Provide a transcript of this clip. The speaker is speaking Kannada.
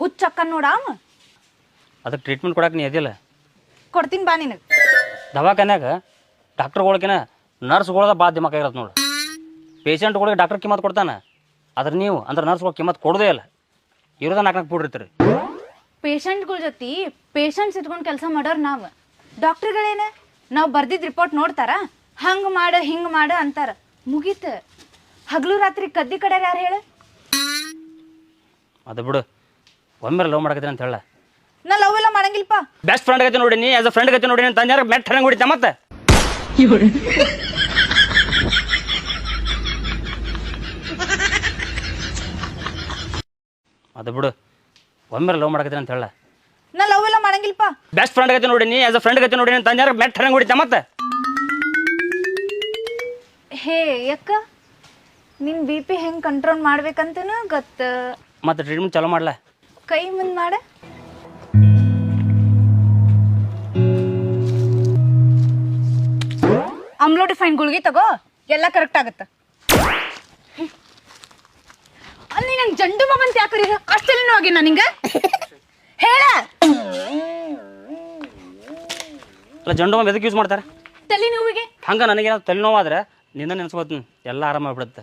ಹುಚ್ಚಕ್ಕ ನೋಡ ಅವ. ಅದಕ್ಕೆ ಟ್ರೀಟ್ಮೆಂಟ್ ಕೊಡಕ್ಕೆ ನೀ ಅದಿಲ್ಲ ಕೊಡ್ತೀನಿ ಬಾ ನಿನಗೆ. ದವಾಖಾನ್ಯಾಗ ಡಾಕ್ಟ್ರುಗಳ್ಕಿನ ನರ್ಸ್ಗಳದ ಭಾಳ ಇರತ್ತೆ ನೋಡು. ಪೇಷಂಟ್ಗಳಿಗೆ ಡಾಕ್ಟರ್ ಕಿಮ್ಮತ್ ಕೊಡ್ತಾನೆ. ಆದ್ರೆ ನೀವು ಅಂದ್ರೆ ನರ್ಸ್ಗಳು ಕಿಮ್ಮತ್ ಕೊಡೋದೇ ಇಲ್ಲ. ಇರೋದ ನಾಲ್ಕು ನಾಲ್ಕು ಬಿಡಿರ್ತೀರಿ ಪೇಷಂಟ್ಗಳ ಜೊತೆ ಪೇಷಂಟ್ಸ್ ಇಟ್ಕೊಂಡು ಕೆಲಸ ಮಾಡೋರು ನಾವು. ಡಾಕ್ಟ್ರುಗಳೇನ? ನಾವು ಬರ್ದಿದ್ದ ರಿಪೋರ್ಟ್ ನೋಡ್ತಾರ? ಹಂಗೆ ಮಾಡು ಹಿಂಗೆ ಮಾಡು ಅಂತಾರ. ಮುಗೀತ. ಹಗಲು ರಾತ್ರಿ ಕದ್ದಿ ಕಡೆ ಯಾರು ಹೇಳು? ಅದು ಬಿಡು. ಒಮ್ಮೆ ಲವ್ ಮಾಡಕತ್ತೀನಿ ಅಂತ ಹೇಳ. ನಾ ಲವ್ ಎಲ್ಲ ಮಾಡಂಗಿಲ್ಪ. ಬೆಸ್ಟ್ ಫ್ರೆಂಡ್ ಗತಿ ನೋಡಿನಿ ಆಸ್ ಅ ಫ್ರೆಂಡ್ ಗತಿ ನೋಡಿ ಅಂತ ಅಂದ್ಯಾರ ಮೆಟ್ ಹಣ ಹೊಡಿತ ಮತ್ತೆ? ಅದು ಬಿಡು. ಒಮ್ಮೆ ಲವ್ ಮಾಡಕತ್ತೀನಿ ಅಂತ ಹೇಳ. ನಾ ಲವ್ ಎಲ್ಲ ಮಾಡಂಗಿಲ್ಪ. ಬೆಸ್ಟ್ ಫ್ರೆಂಡ್ ಗತಿ ನೋಡಿನಿ ಆಸ್ ಅ ಫ್ರೆಂಡ್ ಗತಿ ನೋಡಿ ಅಂತ ಅಂದ್ಯಾರ ಮೆಟ್ ಹಣ ಹೊಡಿತ ಮತ್ತೆ? ಹೇ ಯಕ್ಕ ನಿನ್ ಬಿ ಪಿ ಹೆಂಗೆ ಕಂಟ್ರೋಲ್ ಮಾಡ್ಬೇಕಂತನೂ ಗೊತ್ತ. ಮತ್ತೆ ಟ್ರೀಟ್ಮೆಂಟ್ ಚಲೋ ಮಾಡಲ? ಕೈ ಮುಂದ್ ಮಾಡ. ಅಮ್ಲೋಟಿಫೈನ್ ಗುಳ್ಗಿ ತಗೋ ಎಲ್ಲ ಕರೆಕ್ಟ್ ಆಗತ್ತ. ಅಲ್ಲಿ ನಂಗೆ ಜಂಡು ಬಾಬ್ ಯಾಕರಿ ಅಷ್ಟೆಲ್ಲ ಹೋಗಿ ನಿಂಗೆ? ಹೇಳ. ಅಲ್ಲ ಜಂಡು ಬಾಂಬ್ ಎದಕ್ಕೆ ಯೂಸ್ ಮಾಡ್ತಾರೆ? ತಲೆ ನೋವಿಗೆ ಹಂಗೆ ನನಗೇನಾದ್ರು ತಲೆನೋವಾದ್ರೆ ನಿನ್ನ ನೆನೆಸ್ಕೋತೀನಿ ಎಲ್ಲ ಆರಾಮಾಗ್ಬಿಡುತ್ತೆ.